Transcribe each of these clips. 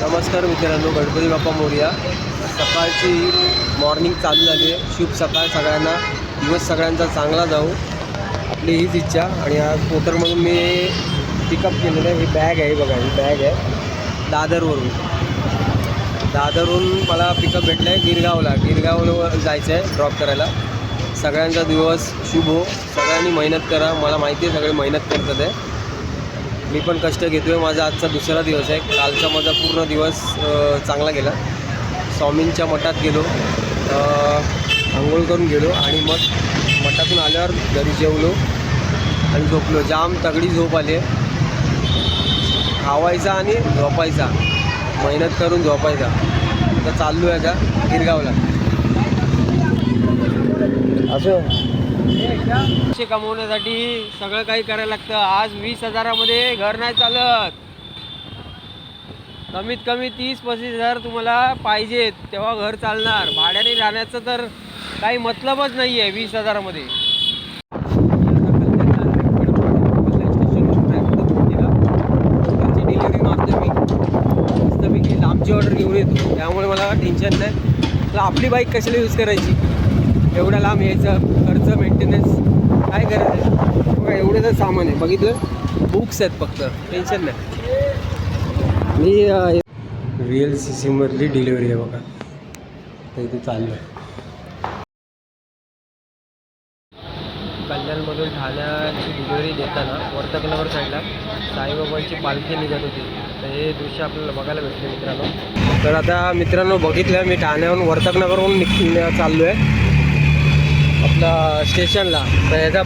नमस्कार मित्रांनो गणपती बाप्पा मोर्या. सकाळची मॉर्निंग चालू झाली आहे. शुभ सकाळ सगळ्यांना. दिवस सगळ्यांचा चांगला जाऊ. आपली हीच इच्छा. आणि आज पोटरमधून मी पिकअप केलेलं आहे. ही बॅग आहे बघा ही बॅग आहे. दादरवरून. दादरवरून मला पिकअप भेटलं आहे गिरगावला. गिरगाववर जायचं आहे ड्रॉप करायला. सगळ्यांचा दिवस शुभ हो. सगळ्यांनी मेहनत करा. मला माहिती आहे सगळे मेहनत करतात आहे. मी पण कष्ट घेतो आहे माझा आजचा दुसरा दिवस आहे. कालचा माझा पूर्ण दिवस चांगला गेला. स्वामींच्या मठात गेलो. आंघोळ करून गेलो आणि मग मठातून आल्यावर घरी जेवलो आणि झोपलो. जाम तगडी झोप आली आहे. खावायचा आणि झोपायचा. मेहनत करून झोपायचा. तर चाललो आहे आता गिरगावला. असं? पैसे कमवण्यासाठी सगळं काही करायला लागतं. आज वीस हजारामध्ये घर नाही चालत. कमीत कमी तीस पस्तीस हजार तुम्हाला पाहिजेत तेव्हा घर चालणार. भाड्याने राहण्याचं तर काही मतलबच नाही आहे वीस हजारामध्ये. आमची लांबची ऑर्डर घेऊन येतो त्यामुळे मला टेन्शन नाही. मला आपली बाईक कशाला यूज करायची? एवढा लांब यायचं खर्च मेंटेनन्स काय करायचं बघा एवढं तर सामान आहे. बघितलं? बुक्स आहेत फक्त. टेन्शन नाही. मी रिअल सी सीमधली डिलिव्हरी आहे बघा. तर इथे चाललो आहे. कल्याणमधून ठाण्याची डिलिव्हरी देताना वर्तकनगर साईडला साईबाबांची पालखी निघत होती. तर हे दृश्य आपल्याला बघायला भेटले मित्रांनो. तर आता मित्रांनो बघितलं मी ठाण्याहून वर्तकनगरहून निघ चाललो आहे आपला स्टेशनला. तर याचा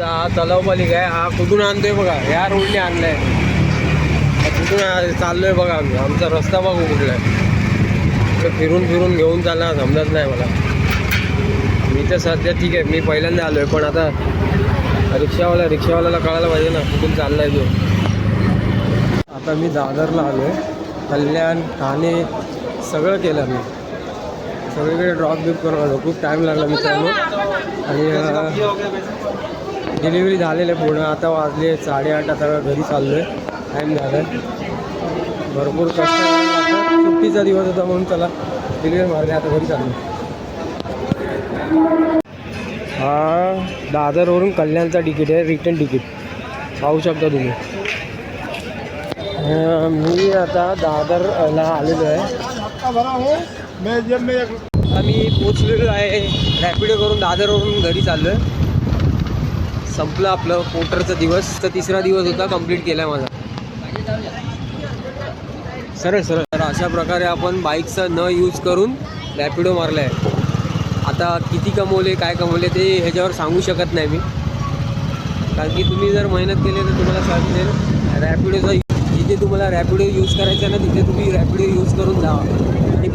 हा तलाव पालिका आहे. हा कुठून आणतोय बघा. या रोडने आणलाय. कुठून चाललोय बघा आम्ही. आमचा रस्ता बघू कुठला आहे. फिरून फिरून घेऊन चालणार समजत नाही मला. मी तर सध्या ठीक आहे. मी पहिल्यांदा आलो आहे पण आता रिक्षावाला रिक्षावाल्याला कळायला पाहिजे ना कुठून चाललाय तो. आता मी दादरला आलो आहे कल्याण ठाणे सगळं केलं मी. सगळीकडे ड्रॉप बिप करून आलो खूप टाईम लागला मित्रांनो. आणि डिलिव्हरी झालेलं आहे पूर्ण. आता वाजले साडेआठ आता घरी चाललो आहे टाईम झाला भरपूर कष्ट सुट्टीचा दिवस होता म्हणून चला डिलिव्हरी मारली आता घरी चाललो हा दादरवरून कल्याणचा तिकीट आहे. रिटर्न तिकीट पाहू शकता तुम्ही. मी आता दादरला आलेलो आहे. आम्ही पोचलेलो आहे. रॅपिडो करून दादरवरून घरी चाललो आहे संपलं आपलं पोटरचा दिवस. तर तिसरा दिवस होता कंप्लीट केला आहे माझा. सरळ सरळ. तर अशा प्रकारे आपण बाईकचा न यूज करून रॅपिडो मारला आहे आता किती कमवले काय कमवले ते ह्याच्यावर सांगू शकत नाही मी. कारण की तुम्ही जर मेहनत केली तर तुम्हाला सांगेल रॅपिडोचा तुम्हाला रॅपिडो यूज करायचा आहे ना तिथे तुम्ही रॅपिडो यूज करून जा आणि